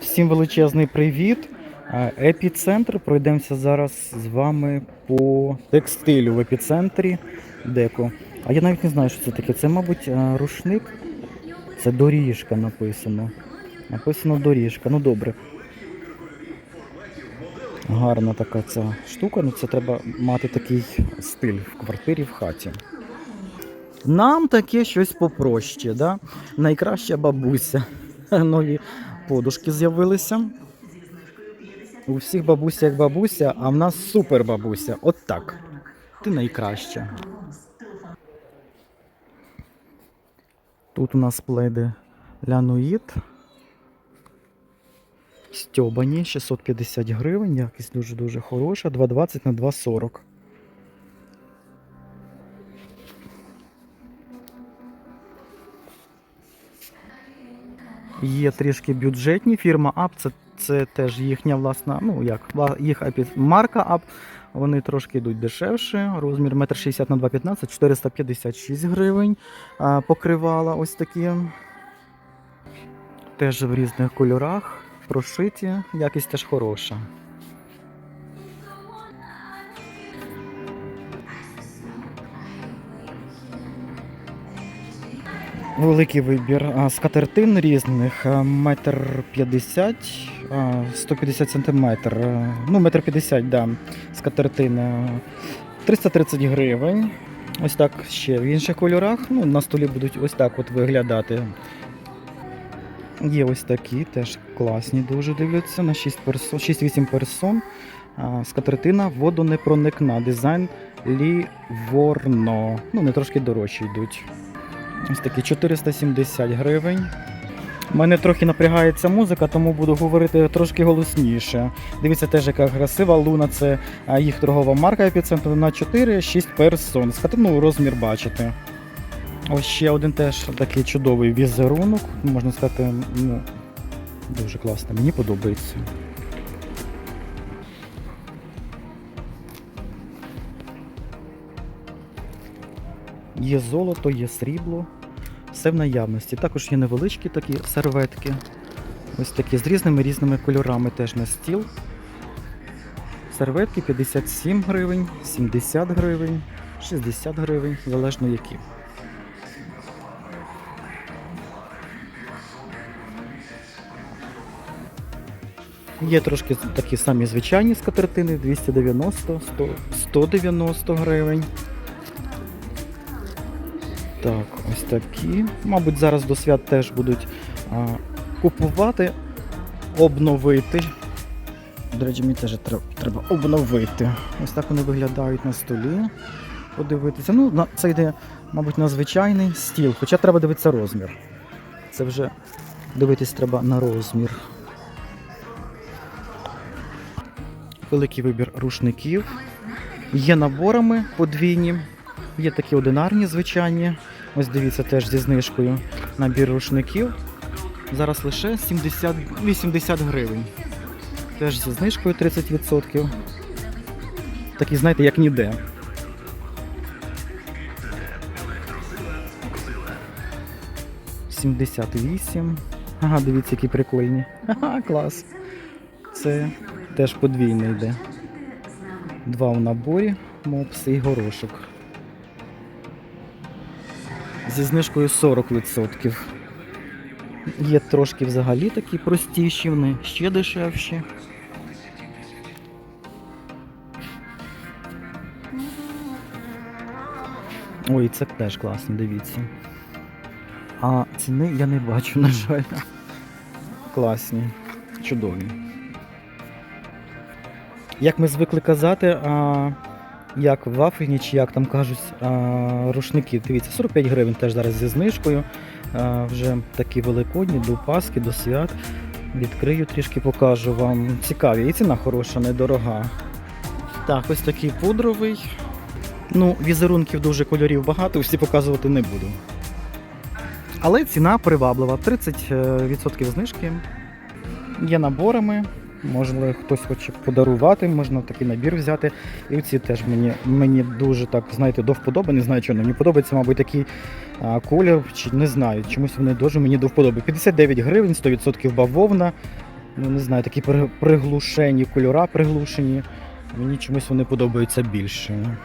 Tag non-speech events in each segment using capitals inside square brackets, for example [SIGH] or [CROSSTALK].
Всім величезний привіт. Епіцентр. Пройдемося зараз з вами по текстилю в епіцентрі деко. А я навіть не знаю, що це таке. Це, мабуть, рушник. Це доріжка написано. Написано доріжка. Ну добре. Гарна така ця штука. Ну це треба мати такий стиль в квартирі, в хаті. Нам таке щось попроще, да? Найкраща бабуся. [LAUGHS] Нові подушки з'явилися. У всіх бабуся як бабуся, а в нас супер бабуся. От так. Ти найкраща. Тут у нас пледи лянуїд. Стьобані 650 гривень, якість дуже-дуже хороша, 2,20 на 2,40. Є трішки бюджетні. Фірма АП, це, це теж їхня власна, ну як, їх марка АП. Вони трошки йдуть дешевше. Розмір 1,60 на 2,15, 456 гривень. Покривала ось такі. Теж в різних кольорах. Прошиті, якість теж хороша. Великий вибір скатертин різних, метр п'ятдесят, а, 150 сантиметр, ну метр п'ятдесят, да, скатертина, 330 гривень. Ось так ще в інших кольорах. Ну, на столі будуть ось так от виглядати. Є ось такі, теж класні, дуже дивляться на 6 персон, 6-8 персон. Скатертина водонепроникна, дизайн Ліворно. Ну, не трошки дорожчі йдуть. Ось такі 470 гривень. Мене трохи напрягається музика, тому буду говорити трошки голосніше. Дивіться теж, яка красива луна, це їх торгова марка епіцентру на 4-6 персон. Скатину розмір бачите. Ось ще один теж такий чудовий візерунок. Можна сказати, ну, дуже класно. Мені подобається. Є золото, є срібло. Все в наявності. Також є невеличкі такі серветки. Ось такі з різними різними кольорами теж на стіл. Серветки 57 гривень, 70 гривень, 60 гривень, залежно які. Є трошки такі самі звичайні скатертини 290, 100, 190 гривень. Так, ось такі. Мабуть, зараз до свят теж будуть а, купувати, обновити. До речі, мені теж треба, обновити. Ось так вони виглядають на столі. Подивитися. Ну, це йде, мабуть, на звичайний стіл, хоча треба дивитися розмір. Це вже дивитись треба на розмір. Великий вибір рушників. Є наборами подвійні. Є такі одинарні, звичайні. Ось дивіться теж зі знижкою набір рушників. Зараз лише 70, 80 гривень. Теж зі знижкою 30%. Такі, знаєте, як ніде. Сімдесят вісім. Ага, дивіться, які прикольні. Ага, клас. Це теж подвійний йде. Два в наборі, мопс і горошок зі знижкою 40%. Є трошки взагалі такі простіші, вони ще дешевші. Ой, це теж класно, дивіться. А ціни я не бачу, на жаль. Класні, чудові. Як ми звикли казати, а, як в Африні, чи як там кажуть, рушники. Дивіться, 45 гривень теж зараз зі знижкою. Вже такі великодні, до Пасхи, до свят. Відкрию трішки, покажу вам. Цікаві. І ціна хороша, недорога. Так, ось такий пудровий. Ну, візерунків дуже кольорів багато, всі показувати не буду. Але ціна приваблива. 30% знижки. Є наборами. Можливо, хтось хоче подарувати, можна такий набір взяти. І ці теж мені, мені дуже так, знаєте, до вподоби. Не знаю, чому. Мені подобається, мабуть, такий а, колір, чи не знаю, чомусь вони дуже мені до вподоби. 59 гривень, 100% бавовна. Ну, не знаю, такі приглушені кольора, приглушені. Мені чомусь вони подобаються більше.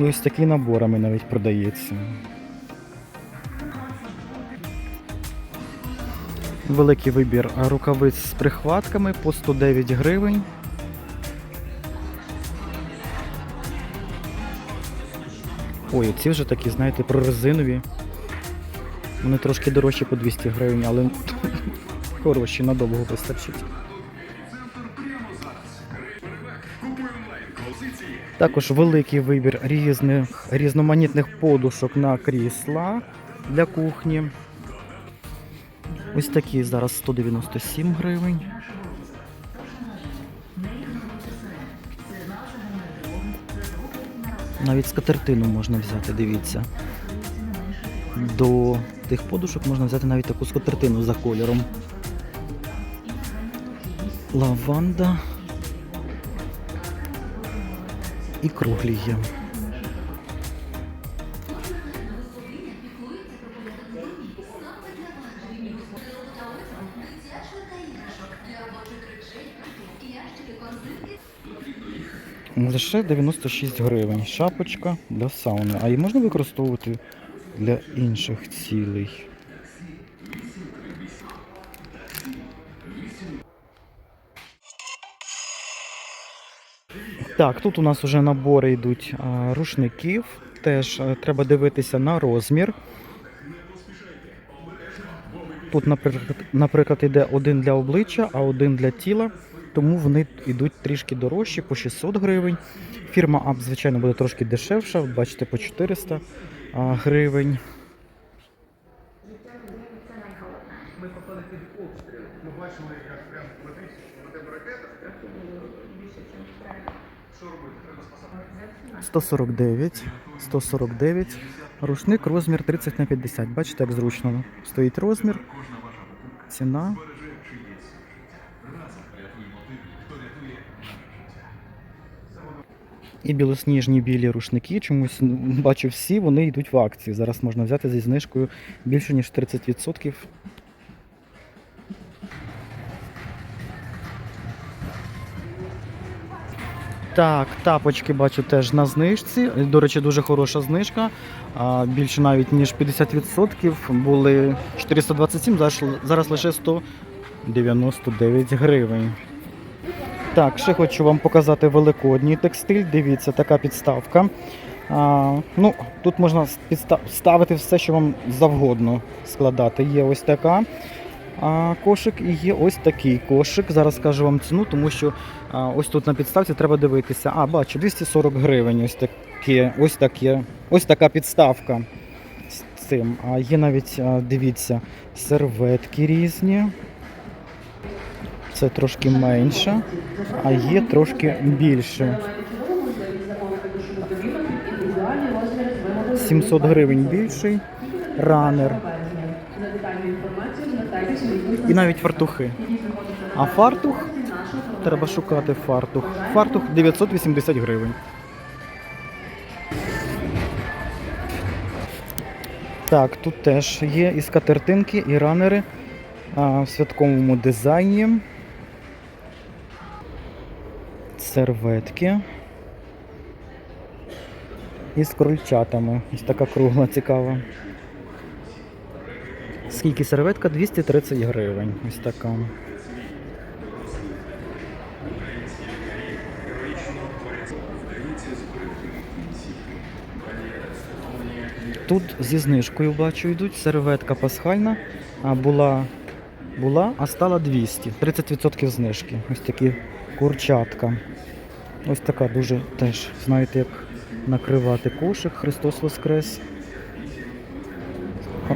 І ось такі наборами навіть продається. Великий вибір рукавиць з прихватками по 109 гривень. Ой, ці вже такі, знаєте, прорезинові. Вони трошки дорожчі по 200 гривень, але [LAUGHS] хороші, надовго вистачить. Також великий вибір різних різноманітних подушок на крісла для кухні. Ось такі зараз 197 гривень. Навіть скатертину можна взяти, дивіться. До тих подушок можна взяти навіть таку скатертину за кольором. Лаванда. І круглі є. Лише 96 гривень. Шапочка для сауни. А її можна використовувати для інших цілей. Так, тут у нас вже набори йдуть рушників. Теж е, треба дивитися на розмір. Тут, наприклад, наприклад, йде один для обличчя, а один для тіла, тому вони йдуть трішки дорожчі, по 600 гривень. Фірма АП, звичайно, буде трошки дешевша, бачите, по 400 а, гривень. Сто сорок дев'ять, 149. Рушник розмір 30 на 50. Бачите, як зручно стоїть розмір. Ціна. І білосніжні білі рушники. Чомусь бачу всі, вони йдуть в акції. Зараз можна взяти зі знижкою більше ніж 30%. Так, тапочки бачу теж на знижці. До речі, дуже хороша знижка. Більше навіть ніж 50%. Були 427, зараз, зараз лише 199 гривень. Так, ще хочу вам показати великодній текстиль. Дивіться, така підставка. А, ну, тут можна ставити все, що вам завгодно складати. Є ось така а, кошик і є ось такий кошик. Зараз скажу вам ціну, тому що а, ось тут на підставці треба дивитися. А, бачу, 240 гривень. Ось таке, ось таке, ось така підставка з цим. А є навіть, а, дивіться, серветки різні. Це трошки менше, а є трошки більше. 700 гривень більший. Ранер. І навіть фартухи. А фартух треба шукати фартух. Фартух 980 гривень. Так, тут теж є і скатертинки, і ранери а, в святковому дизайні. Серветки. І з крольчатами. Ось така кругла цікава. Скільки серветка? 230 гривень. Ось така. Тут зі знижкою бачу йдуть. Серветка пасхальна. Була, була, а стала 200. 30% знижки. Ось такі курчатка. Ось така дуже теж, знаєте, як накривати кошик. Христос Воскрес.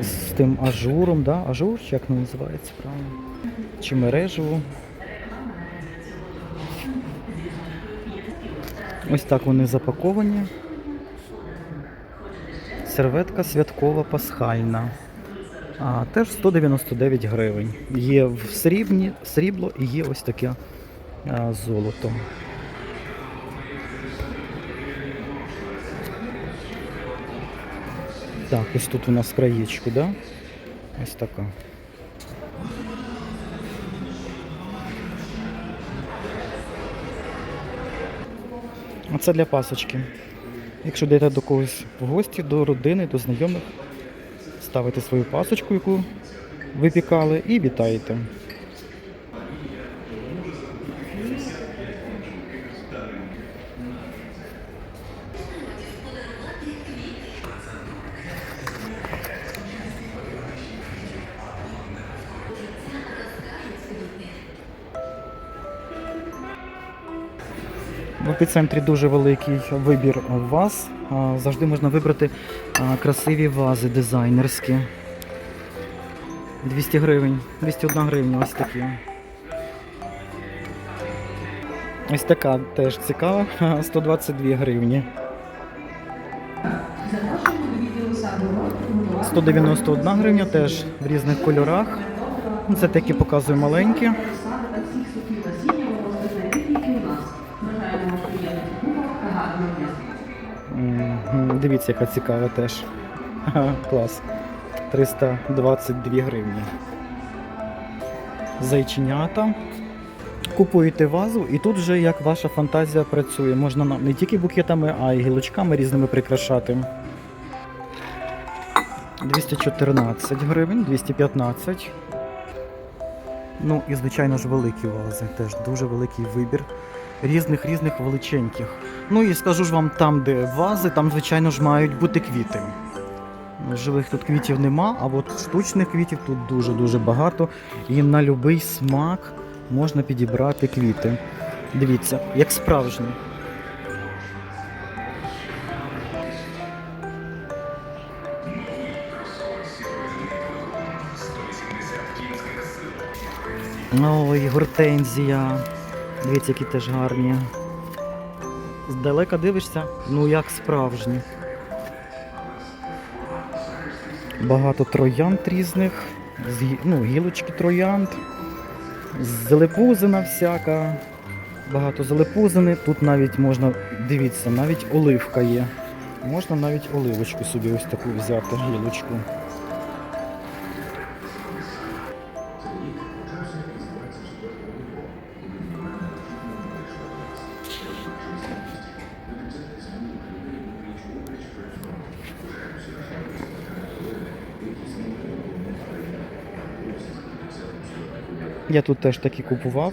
З тим ажуром, да? Ажур, як воно називається, правильно? Чи мережево. Ось так вони запаковані. Серветка святкова пасхальна. А, теж 199 гривень. Є в срібні, срібло і є ось таке а, золото. Так, ось тут у нас краєчку, да? Ось така. А це для пасочки. Якщо йдете до когось в гості, до родини, до знайомих, ставите свою пасочку, яку випікали, і вітаєте. Епіцентрі дуже великий вибір ваз. Завжди можна вибрати красиві вази дизайнерські. 200 гривень, 201 гривня ось такі. Ось така теж цікава, [LAUGHS] 122 гривні. 191 гривня теж в різних кольорах. Це такі показую маленькі. Дивіться, яка цікава теж. Клас. 322 гривні. Зайченята. Купуєте вазу, і тут вже як ваша фантазія працює. Можна на- не тільки букетами, а й гілочками різними прикрашати. 214 гривень, 215. Ну і звичайно ж великі вази. Теж дуже великий вибір різних різних величеньких. Ну і скажу ж вам, там, де вази, там, звичайно ж, мають бути квіти. Живих тут квітів нема, а от штучних квітів тут дуже-дуже багато. І на будь-який смак можна підібрати квіти. Дивіться, як справжні. Ой, гортензія. Дивіться, які теж гарні. Здалека дивишся, ну як справжні. Багато троянд різних, ну, гілочки троянд, зелепузина всяка, багато зелепузини. Тут навіть можна, дивіться, навіть оливка є. Можна навіть оливочку собі ось таку взяти, гілочку. Я тут теж такі купував.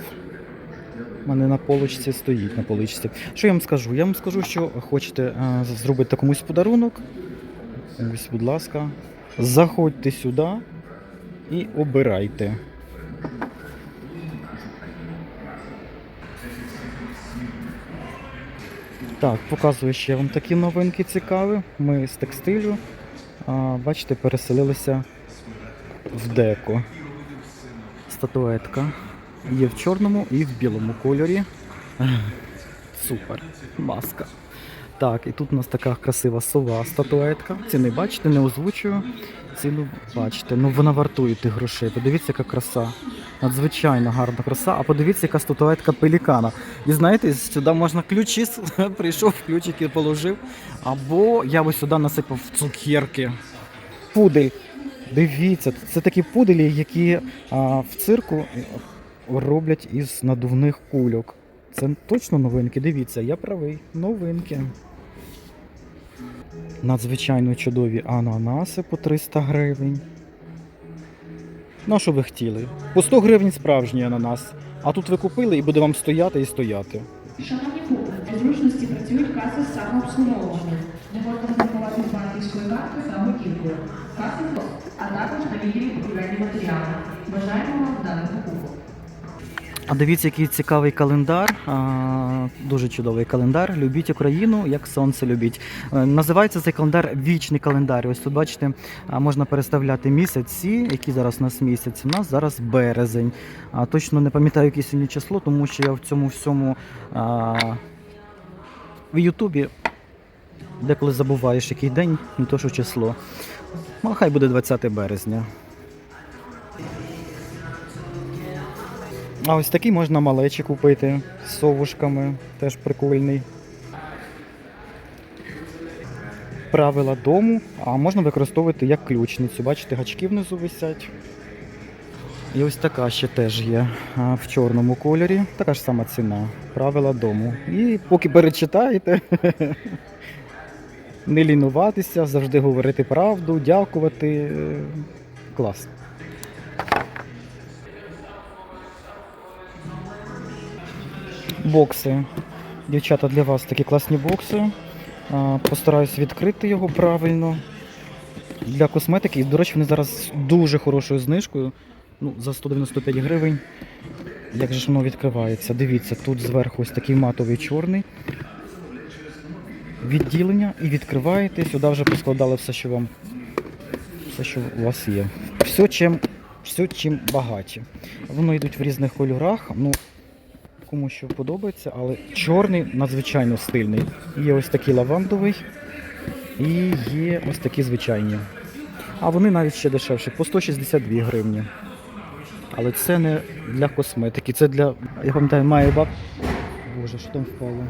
У мене на поличці стоїть на поличці. Що я вам скажу? Я вам скажу, що хочете е, зробити комусь подарунок. Ось, будь ласка, заходьте сюди і обирайте. Так, показую ще вам такі новинки цікаві. Ми з текстилю, а, бачите, переселилися в деко. Статуетка. Є в чорному і в білому кольорі. Супер. Маска. Так, і тут у нас така красива сова статуетка. Ціни бачите, не озвучую. Ціну бачите. Ну вона вартує тих грошей. Подивіться, яка краса. Надзвичайно гарна краса. А подивіться, яка статуетка пелікана. І знаєте, сюди можна ключі, [LAUGHS] прийшов, ключики положив. Або я ось сюди насипав цукерки. Пудель. Дивіться, це такі пуделі, які а, в цирку роблять із надувних кульок. Це точно новинки. Дивіться, я правий. Новинки. Надзвичайно чудові ананаси по 300 гривень. Ну, що ви хотіли? По 100 гривень справжній ананас. А тут ви купили і буде вам стояти і стояти. Шановні купи, для зручності працюють каси самообслуговування. Не можна розрахувати з банківської карти та готівкою. Каси а також на будівельні матеріали. Бажаємо вам вданих покупок. А дивіться, який цікавий календар. А, дуже чудовий календар. Любіть Україну, як сонце любіть. Е, Називається цей календар вічний календар. Ось тут бачите, можна переставляти місяці, які зараз у нас місяць. У нас зараз березень. А точно не пам'ятаю, яке сьогодні число, тому що я в цьому всьому а, в Ютубі деколи забуваєш, який день, не то що число. Ну, хай буде 20 березня. А ось такий можна малечі купити з совушками, теж прикольний. Правила дому, а можна використовувати як ключницю. Бачите, гачки внизу висять. І ось така ще теж є в чорному кольорі. Така ж сама ціна. Правила дому. І поки перечитаєте. [LAUGHS] не лінуватися, завжди говорити правду, дякувати. Е, Клас. Бокси. Дівчата, для вас такі класні бокси. Постараюсь відкрити його правильно. Для косметики. До речі, вони зараз дуже хорошою знижкою. Ну, за 195 гривень. Як же ж воно відкривається? Дивіться, тут зверху ось такий матовий чорний. Відділення і відкриваєте. Сюди вже поскладали все, що вам все, що у вас є. Все, чим, все чим багаті. Воно йдуть в різних кольорах. Ну, кому що подобається, але чорний надзвичайно стильний. Є ось такий лавандовий і є ось такі звичайні. А вони навіть ще дешевші, по 162 гривні. Але це не для косметики, це для. Я пам'ятаю, має баб. Боже, що там впало?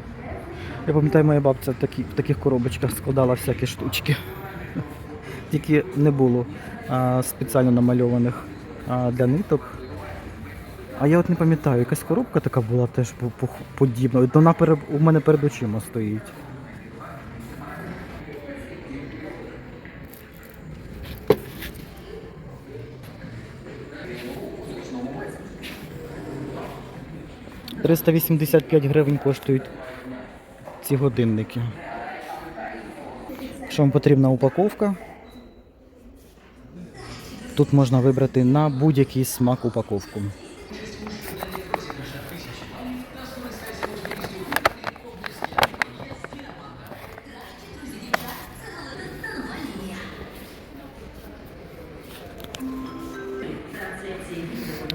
Я пам'ятаю, моя бабця в, такі, в таких коробочках складала всякі штучки. Тільки не було а, спеціально намальованих а, для ниток. А я от не пам'ятаю, якась коробка така була теж по- по- подібна. Вона перед, у мене перед очима стоїть. Триста вісімдесят п'ять гривень коштують ці годинники. Якщо вам потрібна упаковка, тут можна вибрати на будь-який смак упаковку.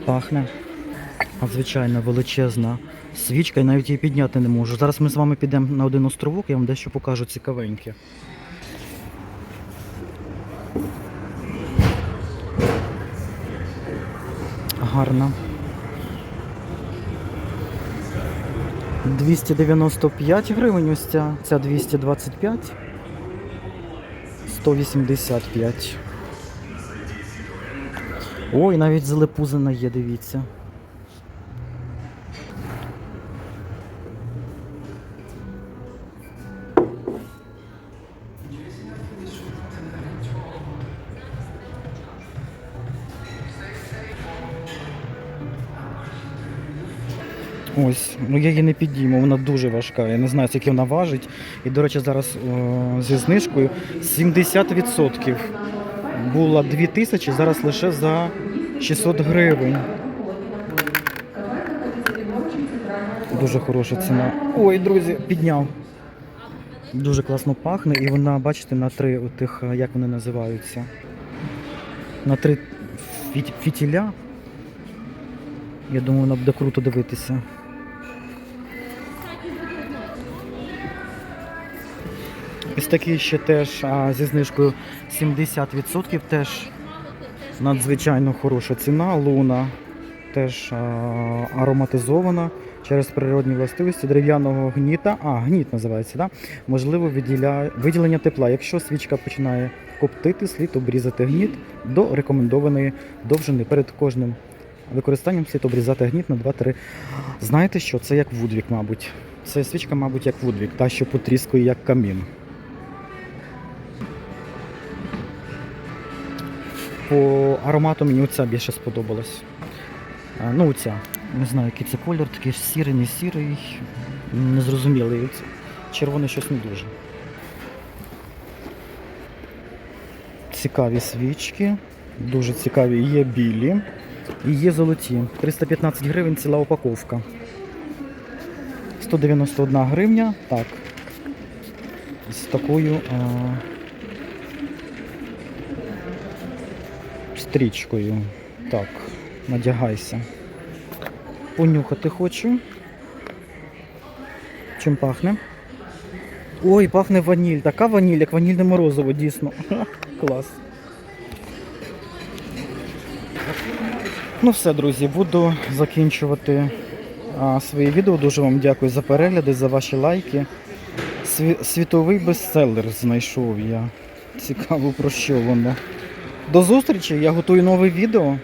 Пахне. Надзвичайно величезна свічка, і навіть її підняти не можу. Зараз ми з вами підемо на один островок, я вам дещо покажу цікавеньке. Гарна. 295 гривень ось ця, ця 225. 185. Ой, навіть зелепузина є, дивіться. Ось, ну я її не підійму, вона дуже важка. Я не знаю, скільки вона важить. І, до речі, зараз о, зі знижкою 70%. Була 2000, зараз лише за 600 гривень. Дуже хороша ціна. Ой, друзі, підняв. Дуже класно пахне, і вона, бачите, на три тих, як вони називаються. На три фіт- фітіля. Я думаю, вона буде круто дивитися. Ось такий ще теж а, зі знижкою 70%, теж надзвичайно хороша ціна. Луна теж а, ароматизована через природні властивості дерев'яного гніта. А, гніт називається, да? можливо виділя... виділення тепла. Якщо свічка починає коптити, слід обрізати гніт до рекомендованої довжини перед кожним використанням слід обрізати гніт на 2-3. Знаєте що? Це як вудвік, мабуть. Це свічка, мабуть, як вудвік, та що потріскує як камін. По аромату мені оця більше сподобалась. Ну, оця. Не знаю, який це колір, такий сірий, не сірий, незрозумілий. Червоний щось не дуже. Цікаві свічки, дуже цікаві. Є білі і є золоті. 315 гривень ціла упаковка. 191 гривня. Так. З такою а, стрічкою. Так, надягайся. Понюхати хочу. Чим пахне? Ой, пахне ваніль. Така ваніль, як ванільне морозиво, дійсно. [LAUGHS] Клас. Ну все, друзі, буду закінчувати а, своє відео. Дуже вам дякую за перегляди, за ваші лайки. Сві- світовий бестселер знайшов я. Цікаво про що воно. До зустрічі, я готую нове відео.